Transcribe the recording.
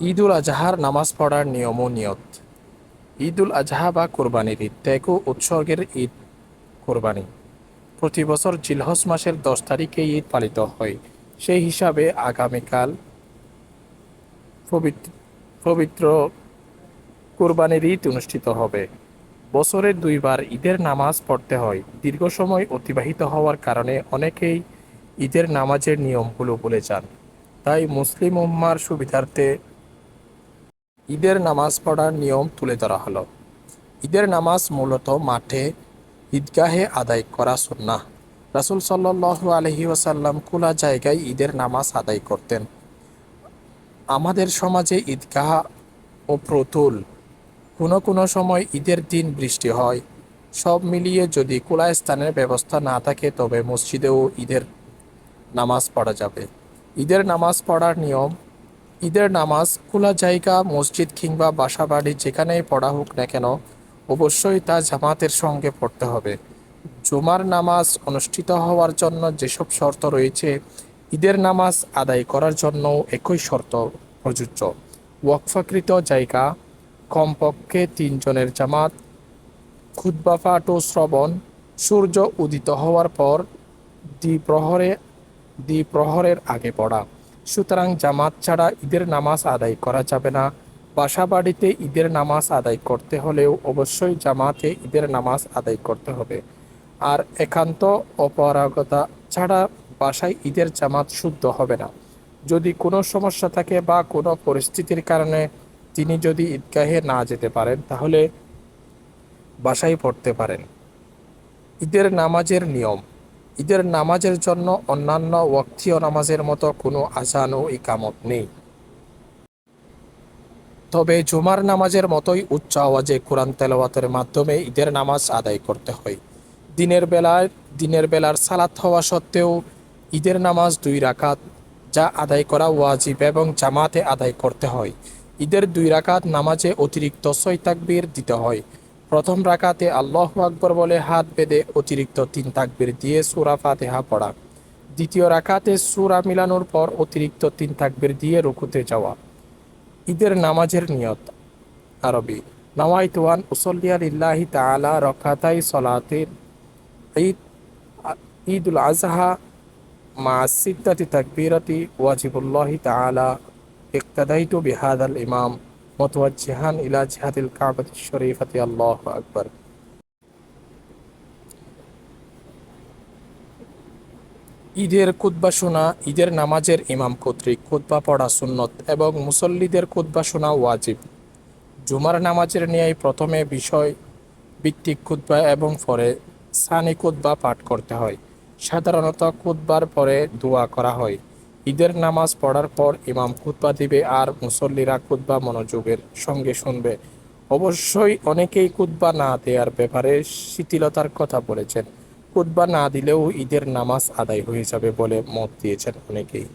ঈদুল আজহার নামাজ পড়ার নিয়ম ও নিয়ত। ঈদুল আজহা বা কোরবানির ঈদ ত্যাগ উৎসর্গের ঈদ কোরবানি। প্রতি বছর জিলহজ মাসের দশ তারিখে ঈদ পালিত হয়। সেই হিসাবে আগামীকাল পবিত্র কোরবানির ঈদ অনুষ্ঠিত হবে। বছরে দুইবার ঈদের নামাজ পড়তে হয়। দীর্ঘ সময় অতিবাহিত হওয়ার কারণে অনেকেই ঈদের নামাজের নিয়মগুলো ভুলে যান। তাই মুসলিম উম্মার সুবিধার্থে ঈদের নামাজ পড়ার নিয়ম তুলে ধরা হলো। ঈদের নামাজ মূলত মাঠে ঈদগাহে আদায় করা সুন্নাহ। রাসুল সাল্লাল্লাহু আলহি ওয়াসাল্লাম খোলা জায়গায় ঈদের নামাজ আদায় করতেন। আমাদের সমাজে ঈদগাহ ও প্রতুল কোনো কোনো সময় ঈদের দিন বৃষ্টি হয়। সব মিলিয়ে যদি খোলা স্থানের ব্যবস্থা না থাকে, তবে মসজিদেও ঈদের নামাজ পড়া যাবে। ঈদের নামাজ পড়ার নিয়ম ঈদের নামাজ, খোলা জায়গা, মসজিদ কিংবা বাসা বাড়ি যেখানেই পড়া হোক না কেন, অবশ্যই তা জামাতের সঙ্গে পড়তে হবে। জুমার নামাজ অনুষ্ঠিত হওয়ার জন্য যেসব শর্ত রয়েছে, ঈদের নামাজ আদায় করার জন্য একই শর্ত প্রযোজ্য। ওয়াকফাকৃত জায়গা, কমপক্ষে তিনজনের জামাত খুদ্া পাঠ ও শ্রবণ, সূর্য উদিত হওয়ার পর দ্বিপ্রহরে, দ্বিপ্রহরের আগে পড়া। সুতরাং জামাত ছাড়া ঈদের নামাজ আদায় করা যাবে না। বাসা বাড়িতে ঈদের নামাজ আদায় করতে হলেও অবশ্যই জামাতে ঈদের নামাজ আদায় করতে হবে। আর একান্ত অপরাগতা ছাড়া বাসায় ঈদের জামাত শুদ্ধ হবে না। যদি কোনো সমস্যা থাকে বা কোনো পরিস্থিতির কারণে তিনি যদি ঈদগাহে না যেতে পারেন, তাহলে বাসায় পড়তে পারেন। ঈদের নামাজের নিয়ম ঈদের নামাজের জন্য অন্যান্য ওয়াক্তীয় নামাজের মতো কোনো আজান ও ইকামত নেই। তবে জুমার নামাজের মতোই উচ্চ আওয়াজে কোরআন তেলাওয়াতের মাধ্যমে ঈদের নামাজ আদায় করতে হয়। দিনের বেলায়, দিনের বেলার সালাত হওয়া সত্ত্বেও ঈদের নামাজ দুই রাকাত যা আদায় করা ওয়াজিব এবং জামাতে আদায় করতে হয়। ঈদের দুই রাকাত নামাজে অতিরিক্ত ছয় দিতে হয়। প্রথম রাকাতে আল্লাহ আকবর বলে হাত বেঁধে অতিরিক্ত তিন তাকবীর দিয়ে সুরা ফাতেহা পড়া। দ্বিতীয় রাকাতে সুরা মিলানোর পর অতিরিক্ত তিন তাকবীর দিয়ে রুকুতে যাওয়া। ঈদের নামাজের নিয়ত। আরবি নওয়াইতুয়ান উসল্লিয়া লিল্লাহি তাআলা রকাতাই সলাতের ঈদ, ঈদুল আজহা মা সিদ্দাতি তাকবীরাতি ওয়াজিবুল্লাহি তাআলা। ইক্তাদাইতু বিহাদাল ইমাম। ইলা জিহাদিল কাবাতি আল্লাহু আকবার ঈদের কুতবা শোনা ঈদের নামাজের ইমাম কর্তৃক কুতবা পড়া সুন্নত এবং মুসল্লিদের কুতবা শোনা ওয়াজিব। জুমার নামাজের ন্যায় প্রথমে বিষয়, ভিত্তিক কুতবা এবং পরে সানি কুতবা পাঠ করতে হয়। সাধারণত কুতবার পরে দোয়া করা হয়। ঈদের নামাজ পড়ার পর ইমাম খুতবা দিবে আর মুসল্লিরা খুতবা মনোযোগের সঙ্গে শুনবে। অবশ্যই অনেকেই খুতবা না দেওয়ার ব্যাপারে শিথিলতার কথা বলেছেন। খুতবা না দিলেও ঈদের নামাজ আদায় হয়ে যাবে বলে মত দিয়েছেন অনেকেই।